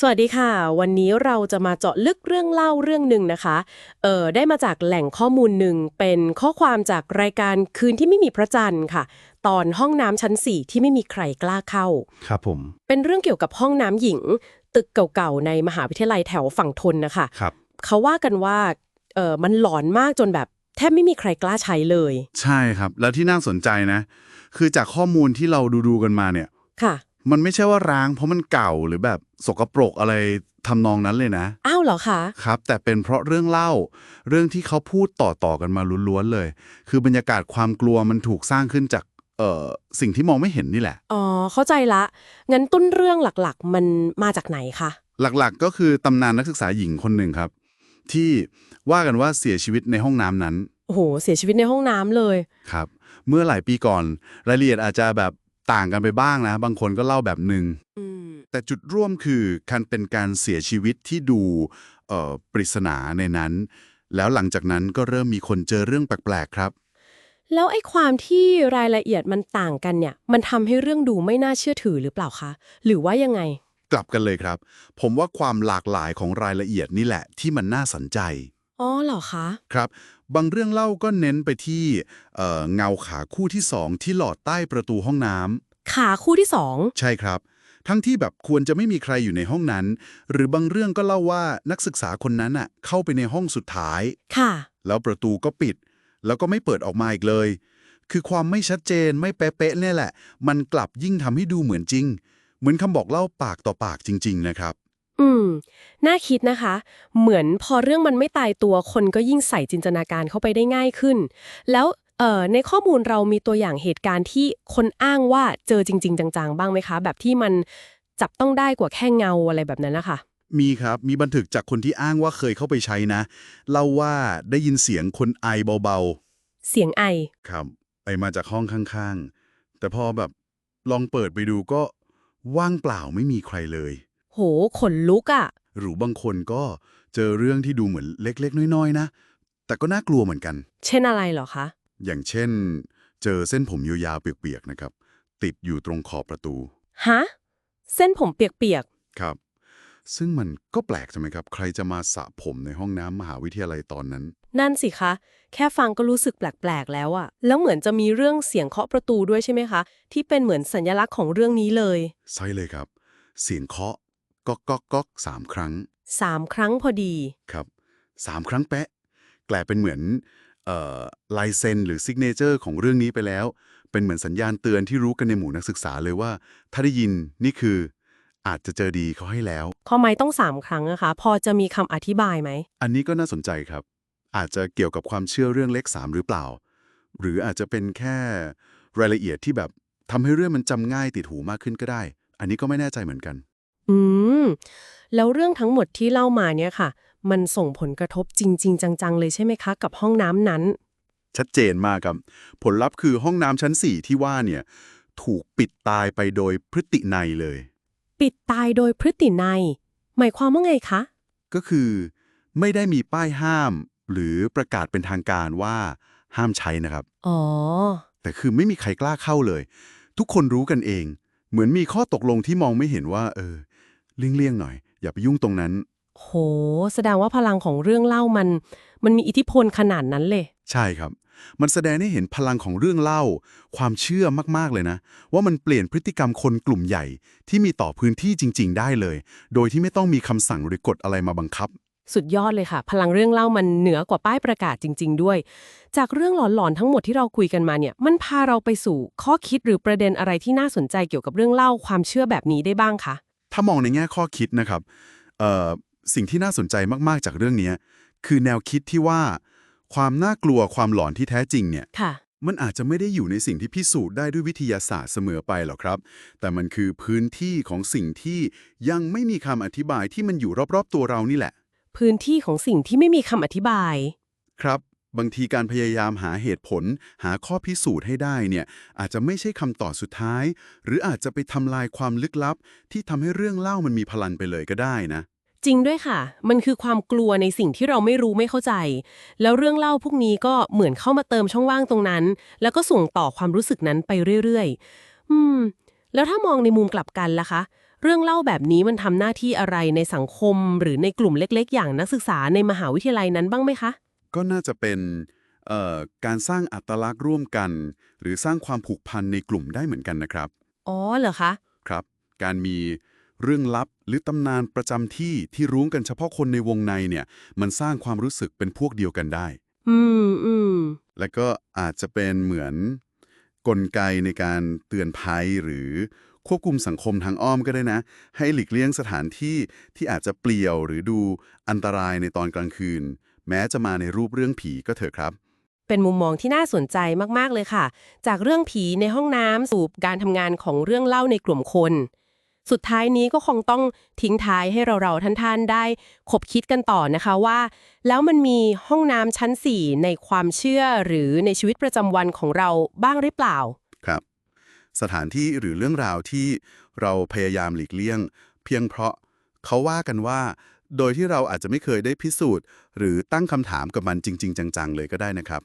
สวัสดีค่ะ วันนี้เราจะมาเจาะลึกเรื่องเล่าเรื่องหนึ่งนะคะเออได้มาจากแหล่งข้อมูลหนึ่งเป็นข้อความจากรายการคืนที่ไม่มีพระจันทร์ค่ะ ตอนห้องน้ำชั้น4ที่ไม่มีใครกล้าเข้า ครับผม เป็นเรื่องเกี่ยวกับห้องน้ำหญิง ตึกเก่าๆในมหาวิทยาลัยแถวฝั่งทนนะคะครับ เขาว่ากันว่าเออมันหลอนมากจนแบบแทบไม่มีใครกล้าใช้เลย ใช่ครับ แล้วที่น่าสนใจนะ คือจากข้อมูลที่เราดูๆกันมาเนี่ย ค่ะ มันไม่ใช่ว่าร้างเพราะมันเก่าหรือแบบสกปรกอะไรทำนองนั้นเลยนะ อ้าวเหรอคะครับ แต่เป็นเพราะเรื่องเล่า เรื่องที่เขาพูดต่อๆกันมาล้วนๆเลย คือบรรยากาศความกลัวมันถูกสร้างขึ้นจากเอ่อสิ่งที่มองไม่เห็นนี่แหละ อ๋อเข้าใจละ งั้นต้นเรื่องหลักๆ มันมาจากไหนคะหลักๆก็คือตำนานนักศึกษาหญิงคนหนึ่งครับ ที่ว่ากันว่าเสียชีวิตในห้องน้ำนั้นโอ้โหเสียชีวิตในห้องน้ำเลย ครับ เมื่อหลายปีก่อน รายละเอียดอาจจะแบบ ต่างกันไปบ้างนะ บางคนก็เล่าแบบหนึ่งอืมแต่จุดร่วมคือการเป็นการเสียชีวิตที่ดูเอ่อปริศนาในนั้น แล้วหลังจากนั้นก็เริ่มมีคนเจอเรื่องแปลกๆครับ แล้วไอ้ความที่รายละเอียดมันต่างกันเนี่ย มันทำให้เรื่องดูไม่น่าเชื่อถือหรือเปล่าคะ หรือว่ายังไง กลับกันเลยครับ ผมว่าความหลากหลายของรายละเอียดนี่แหละที่มันน่าสนใจ อ๋อเหรอคะ ครับ บางเรื่องเล่าก็เน้นไปที่เอ่อเงาขาคู่ที่สองที่หลอดใต้ประตูห้องน้ำขาคู่ที่สองใช่ครับ ทั้งที่แบบควรจะไม่มีใครอยู่ในห้องนั้น หรือบางเรื่องก็เล่าว่านักศึกษาคนนั้นน่ะเข้าไปในห้องสุดท้าย ค่ะ แล้วประตูก็ปิด แล้วก็ไม่เปิดออกมาอีกเลย คือความไม่ชัดเจนไม่เป๊ะๆเนี่ยแหละ มันกลับยิ่งทำให้ดูเหมือนจริง เหมือนคำบอกเล่าปากต่อปากจริง ๆ นะครับ อืม น่าคิดนะคะ เหมือนพอเรื่องมันไม่ตายตัวคนก็ยิ่งใส่จินตนาการเข้าไปได้ง่ายขึ้น แล้วเอ่อในข้อมูลเรามีตัวอย่างเหตุการณ์ที่คนอ้างว่าเจอจริง ๆ จังๆ บ้างไหมคะ แบบที่มันจับต้องได้กว่าแค่เงาอะไรแบบนั้นนะคะ มีครับมีบันทึกจากคนที่อ้างว่าเคยเข้าไปใช้นะ เล่าว่าได้ยินเสียงคนไอเบาเสียงไอ ๆ ครับ ไอมาจากห้องข้างๆ แต่พอแบบลองเปิดไปดูก็ว่างเปล่าไม่มีใครเลย โห ขนลุกอะหรือบางคนก็เจอเรื่องที่ดูเหมือนเล็กๆ น้อยๆ นะ แต่ก็น่ากลัวเหมือนกัน เช่นอะไรเหรอคะ อย่างเช่น เจอเส้นผมยาวๆเปียกๆนะครับ ติดอยู่ตรงขอบประตู ฮะ เส้นผมเปียกครับ ซึ่งมันก็แปลกใช่ไหมครับ ใครจะมาสระผมในห้องน้ำมหาวิทยาลัยตอนนั้นๆนั่นสิคะ แค่ฟังก็รู้สึกแปลกๆ แล้วอะแล้วเหมือนจะมีเรื่องเสียงเคาะประตูด้วยใช่ไหมคะ ที่เป็นเหมือนสัญลักษณ์ของเรื่องนี้เลย ใช่เลยครับ เสียงเคาะ ก๊อกก๊อกก๊อกสามครั้งสามครั้งพอดีครับสามครั้งแปะกลายเป็นเหมือนเอ่อลายเซ็นหรือซิกเนเจอร์ของเรื่องนี้ไปแล้ว เป็นเหมือนสัญญาณเตือนที่รู้กันในหมู่นักศึกษาเลยว่า ถ้าได้ยินนี่คือ อาจจะเจอดีเขาให้แล้วข้อไม้ต้องสามครั้งนะคะ พอจะมีคำอธิบายไหม อันนี้ก็น่าสนใจครับ อาจจะเกี่ยวกับความเชื่อเรื่องเลขสามหรือเปล่า หรืออาจจะเป็นแค่รายละเอียดที่แบบทำให้เรื่องมันจำง่ายติดหูมากขึ้นก็ได้ อันนี้ก็ไม่แน่ใจเหมือนกันอื มแล้วเรื่องทั้งหมดที่เล่ามาเนี่ยค่ะ มันส่งผลกระทบจริง ๆ จัง ๆ เลยใช่ไหมคะ กับห้องน้ำนั้น ชัดเจนมากครับ ผลลัพธ์คือห้องน้ำชั้น 4 ที่ว่าเนี่ยถูกปิดตายไปโดยพฤตินัยเลย ปิดตายโดยพฤตินัยหมายความว่าไงคะ ก็คือไม่ได้มีป้ายห้าม หรือประกาศเป็นทางการว่าห้ามใช้นะครับ อ๋อ แต่คือไม่มีใครกล้าเข้าเลย ทุกคนรู้กันเอง เหมือนมีข้อตกลงที่มองไม่เห็นว่า เออ เลี่ยงๆหน่อย อย่าไปยุ่งตรงนั้น โห แสดงว่าพลังของเรื่องเล่ามัน มันมีอิทธิพลขนาดนั้นเลย ใช่ครับ มันแสดงให้เห็นพลังของเรื่องเล่า ความเชื่อมากๆเลยนะ ว่ามันเปลี่ยนพฤติกรรมคนกลุ่มใหญ่ ที่มีต่อพื้นที่จริง ๆ ได้เลย โดยที่ไม่ต้องมีคำสั่งหรือกฎอะไรมาบังคับ สุดยอดเลยค่ะ พลังเรื่องเล่ามันเหนือกว่าป้ายประกาศจริง ๆ ด้วย จากเรื่องหลอนๆทั้งหมดที่เราคุยกันมาเนี่ย มันพาเราไปสู่ข้อคิดหรือประเด็นอะไรที่น่าสนใจเกี่ยวกับเรื่องเล่าความเชื่อแบบนี้ได้บ้างคะ ถ้ามองในแง่ข้อคิดนะครับเอ่อสิ่งที่น่าสนใจมากๆจากเรื่องนี้คือแนวคิดที่ว่า ความน่ากลัวความหลอนที่แท้จริงเนี่ยค่ะมันอาจจะไม่ได้อยู่ในสิ่งที่พิสูจน์ได้ด้วยวิทยาศาสตร์เสมอไปหรอกครับ แต่มันคือพื้นที่ของสิ่งที่ยังไม่มีคำอธิบายที่มันอยู่รอบๆตัวเรานี่แหละ พื้นที่ของสิ่งที่ไม่มีคำอธิบาย ครับ บางทีการพยายามหาเหตุผล หาข้อพิสูจน์ให้ได้เนี่ยอาจจะไม่ใช่คำตอบสุดท้าย หรืออาจจะไปทำลายความลึกลับ ที่ทำให้เรื่องเล่ามันมีพลังไปเลยก็ได้นะ จริงด้วยค่ะ มันคือความกลัวในสิ่งที่เราไม่รู้ไม่เข้าใจ แล้วเรื่องเล่าพวกนี้ก็เหมือนเข้ามาเติมช่องว่างตรงนั้น แล้วก็ส่งต่อความรู้สึกนั้นไปเรื่อยๆ อืม แล้วถ้ามองในมุมกลับกันล่ะคะเรื่องเล่าแบบนี้มันทำหน้าที่อะไรในสังคม หรือในกลุ่มเล็ก ๆ อย่างนักศึกษาในมหาวิทยาลัยนั้นบ้างไหมคะ ก็น่าจะเป็นเอ่อการสร้างอัตลักษณ์ร่วมกัน หรือสร้างความผูกพันในกลุ่มได้เหมือนกันนะครับ อ๋อเหรอคะ ครับ การมีเรื่องลับหรือตำนานประจำที่ที่รู้กันเฉพาะคนในวงในเนี่ย มันสร้างความรู้สึกเป็นพวกเดียวกันได้ อืมอืมและก็อาจจะเป็นเหมือนกลไกในการเตือนภัยหรือควบคุมสังคมทางอ้อมก็ได้นะ ให้หลีกเลี่ยงสถานที่ที่อาจจะเปลี่ยวหรือดูอันตรายในตอนกลางคืน แม้จะมาในรูปเรื่องผีก็เถอะครับ เป็นมุมมองที่น่าสนใจมาก ๆ เลยค่ะ จากเรื่องผีในห้องน้ำสู่การทำงานของเรื่องเล่าในกลุ่มคน สุดท้ายนี้ก็คงต้องทิ้งท้ายให้เราๆท่านๆ ได้คบคิดกันต่อนะคะว่า แล้วมันมีห้องน้ำชั้น 4 ในความเชื่อหรือในชีวิตประจำวันของเราบ้างหรือเปล่า ครับ สถานที่หรือเรื่องราวที่เราพยายามหลีกเลี่ยง เพียงเพราะเขาว่ากันว่า โดยที่เราอาจจะไม่เคยได้พิสูจน์ หรือตั้งคำถามกับมันจริง ๆ จัง ๆ เลยก็ได้นะครับ